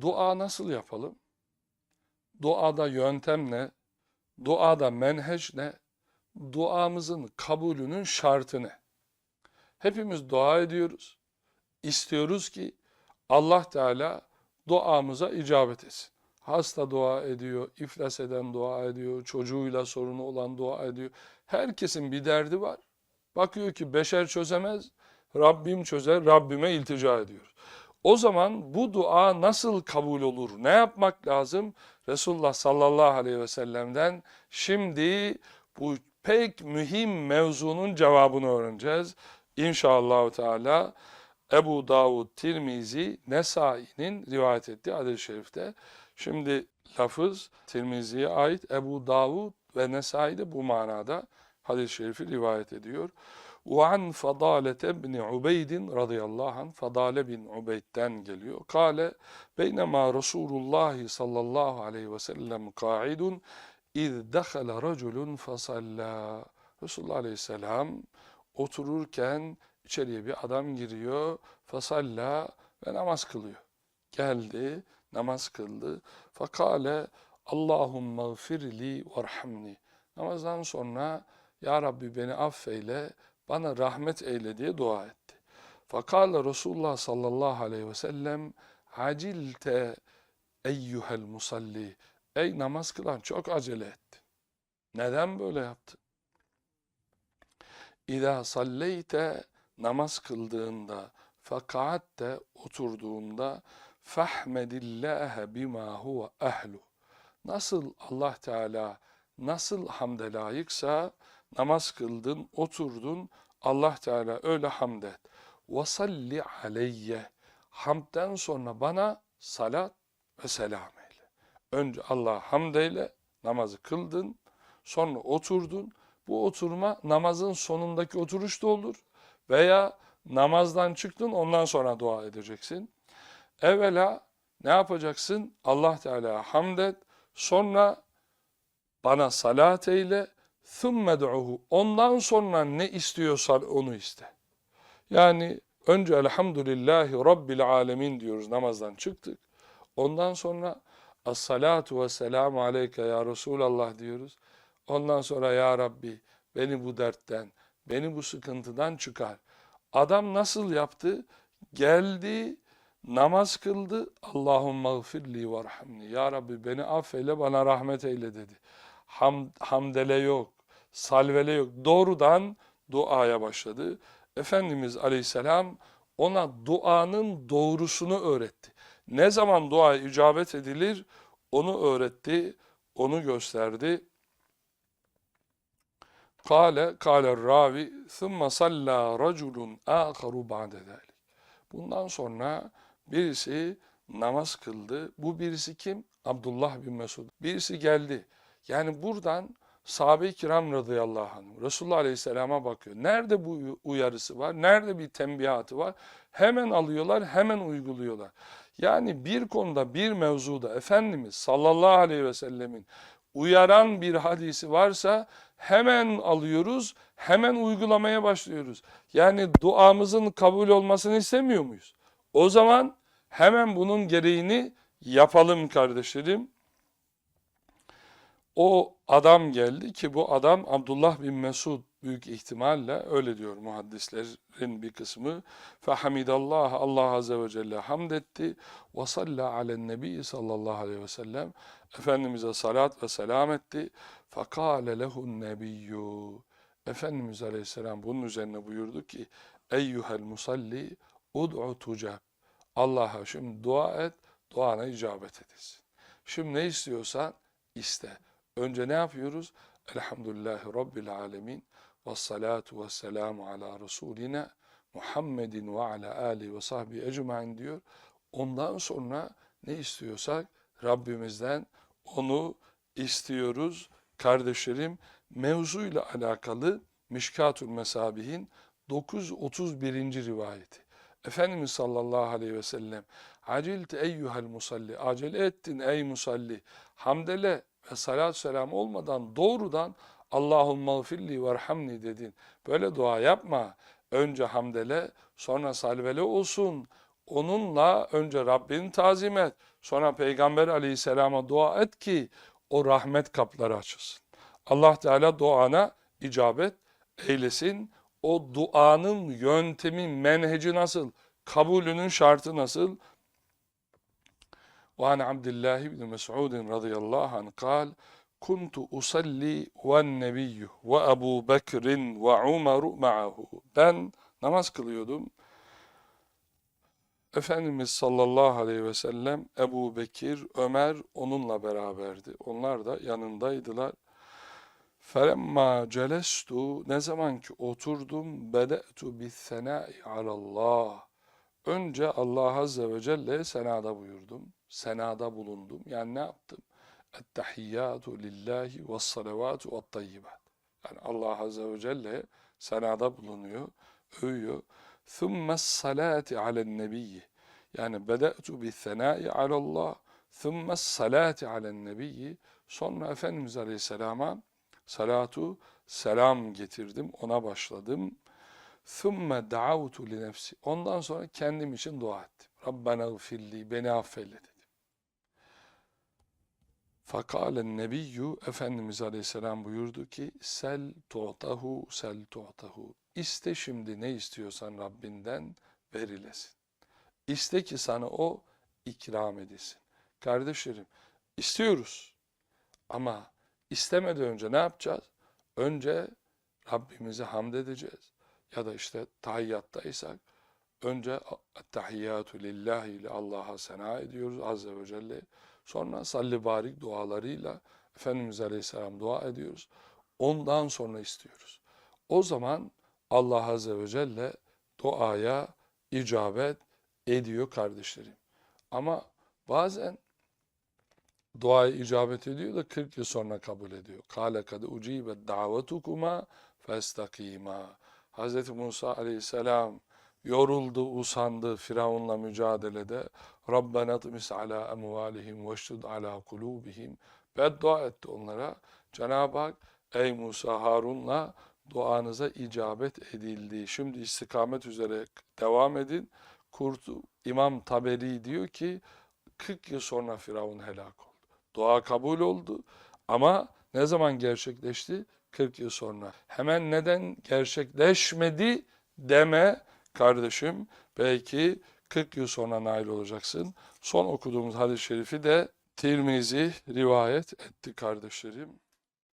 Dua nasıl yapalım? Duada yöntem ne? Duada menheç ne? Duamızın kabulünün şartı ne? Hepimiz dua ediyoruz. İstiyoruz ki Allah Teala duamıza icabet etsin. Hasta dua ediyor, iflas eden dua ediyor, çocuğuyla sorunu olan dua ediyor. Herkesin bir derdi var. Bakıyor ki beşer çözemez, Rabbim çözer, Rabbime iltica ediyor. O zaman bu dua nasıl kabul olur? Ne yapmak lazım? Resulullah sallallahu aleyhi ve sellem'den şimdi bu pek mühim mevzunun cevabını öğreneceğiz. İnşallah Teala Ebu Davud Tirmizi Nesai'nin rivayet ettiği hadis-i şerifte. Şimdi lafız Tirmizi'ye ait Ebu Davud ve Nesai de bu manada hadis-i şerifi rivayet ediyor. وعن فضالة بن عبيد رضي الله عنه Fadale bin Ubeyd'den geliyor. Kale beynema Resulullah sallallahu aleyhi ve sellem ka'idun iz dakhala raculun fasalla. Resulullah aleyhisselam otururken içeriye bir adam giriyor. Fasalla ve namaz kılıyor. Geldi, namaz kıldı. Fakale Allahümme gfirli varhamni. Namazdan sonra Ya Rabbi beni affeyle, bana rahmet eyle diye dua etti. Fakale Resulullah sallallahu aleyhi ve sellem acilte eyyuhel musalli. Ey namaz kılan çok acele ettin. Neden böyle yaptın? İza salleyte namaz kıldığında fekaatte oturduğunda fahmedillâhe bima huve ehlu. Nasıl Allah Teala nasıl hamde layıksa Namaz kıldın, oturdun, Allah Teala öyle hamd et. Vasalli aleyye. Hamdden sonra bana salat ve selam eyle. Önce Allah'a hamd eyle, namazı kıldın, sonra oturdun. Bu oturma namazın sonundaki oturuş da olur. Veya namazdan çıktın ondan sonra dua edeceksin. Evvela ne yapacaksın? Allah Teala'ya hamd et. Sonra bana salat eyle. ثُمَّ دُعُهُ Ondan sonra ne istiyorsan onu iste. Yani önce elhamdülillahi rabbil alemin diyoruz namazdan çıktık. Ondan sonra as-salatu ve selamu aleyke ya Resulallah diyoruz. Ondan sonra ya Rabbi beni bu dertten, beni bu sıkıntıdan çıkar. Adam nasıl yaptı? Geldi, namaz kıldı. Allahümme gfirli varhamni. Ya Rabbi beni affeyle, bana rahmet eyle dedi. Ham, hamdele yok, salvele yok. Doğrudan duaya başladı. Efendimiz Aleyhisselam ona duanın doğrusunu öğretti. Ne zaman dua icabet edilir onu öğretti, onu gösterdi. Kale, kale ravi, thumma salla raculun akharu ba'de. Bundan sonra birisi namaz kıldı. Bu birisi kim? Abdullah bin Mesud. Birisi geldi. Yani buradan sahabe-i kiram radıyallahu anh Resulullah aleyhisselama bakıyor. Nerede bu uyarısı var? Nerede bir tembihatı var? Hemen alıyorlar, hemen uyguluyorlar. Yani bir konuda, bir mevzuda Efendimiz sallallahu aleyhi ve sellemin uyaran bir hadisi varsa hemen alıyoruz, hemen uygulamaya başlıyoruz. Yani duamızın kabul olmasını istemiyor muyuz? O zaman hemen bunun gereğini yapalım kardeşlerim. O adam geldi ki bu adam Abdullah bin Mesud büyük ihtimalle öyle diyor muhaddislerin bir kısmı. Fehamidallah Allah azze ve celle hamd etti ve salla alen nebi sallallahu aleyhi ve sellem Efendimiz'e salat ve selam etti. Fakale lehun nebiyyü Efendimiz aleyhisselam bunun üzerine buyurdu ki Eyyuhel musalli ud'u tucab Allah'a şimdi dua et, duana icabet edesin. Şimdi ne istiyorsan iste. Önce ne yapıyoruz? Elhamdülillahi Rabbil alemin ve salatu ve selamu ala Resulina Muhammedin ve ala ali ve sahbihi ecmain diyor. Ondan sonra ne istiyorsak Rabbimizden onu istiyoruz. Kardeşlerim mevzuyla alakalı Mişkatül Mesabihin 931. rivayeti. Efendimiz sallallahu aleyhi ve sellem Acilte eyyuhel musalli acele ettin ey musalli hamdele ve salat selam olmadan doğrudan Allahümme gfirli verhamni dedin. Böyle dua yapma. Önce hamdele sonra salvele olsun. onunla önce Rabbini tazim et. Sonra Peygamber aleyhisselama dua et ki o rahmet kapları açılsın. Allah Teala duana icabet eylesin. O duanın yöntemi, menheci nasıl? Kabulünün şartı nasıl? وعن عبد الله بن مسعود رضي الله عنه قال كنت أصلي والنبي وأبو بكر وعمر معه ben namaz kılıyordum Efendimiz sallallahu aleyhi ve sellem Ebu Bekir, Ömer onunla beraberdi. Onlar da yanındaydılar. Felemma celestu ne zaman ki oturdum bede'tu bis senai alallah. Önce Allah azze ve celle senada buyurdum. senada bulundum. Yani ne yaptım? Ettehiyyatu lillahi ve salavatu ve tayyibat. Yani Allah Azze ve Celle senada bulunuyor, övüyor. Thummes salati alen nebiyyi. Yani bede'tu bi senai alallah. Thummes salati alen nebiyyi. Sonra Efendimiz Aleyhisselam'a salatu selam getirdim. Ona başladım. Thumme da'avtu li nefsi. Ondan sonra kendim için dua ettim. Rabbena gfirli, beni affeyle dedi. Fakalen nebiyyü Efendimiz Aleyhisselam buyurdu ki sel tu'tahu sel tu'tahu İste şimdi ne istiyorsan Rabbinden verilesin. İste ki sana o ikram edilsin. Kardeşlerim istiyoruz ama istemeden önce ne yapacağız? Önce Rabbimize hamd edeceğiz. Ya da işte tahiyyattaysak önce tahiyyatü lillahi ile Allah'a sena ediyoruz Azze ve Celle. Sonra salli barik dualarıyla Efendimiz Aleyhisselam dua ediyoruz. Ondan sonra istiyoruz. O zaman Allah Azze ve Celle duaya icabet ediyor kardeşlerim. Ama bazen duaya icabet ediyor da 40 yıl sonra kabul ediyor. Kâle kad ucibet davetukuma festakîmâ. Hz. Musa aleyhisselam yoruldu, usandı Firavun'la mücadelede. Rabbena tmis ala emvalihim ve ştud ala kulubihim. Beddua etti onlara. Cenab-ı Hak ey Musa Harun'la duanıza icabet edildi. Şimdi istikamet üzere devam edin. Kurtu İmam Taberi diyor ki 40 yıl sonra Firavun helak oldu. Dua kabul oldu ama ne zaman gerçekleşti? 40 yıl sonra. Hemen neden gerçekleşmedi deme kardeşim. Belki 40 yıl sonra nail olacaksın. Son okuduğumuz hadis-i şerifi de Tirmizi rivayet etti kardeşlerim.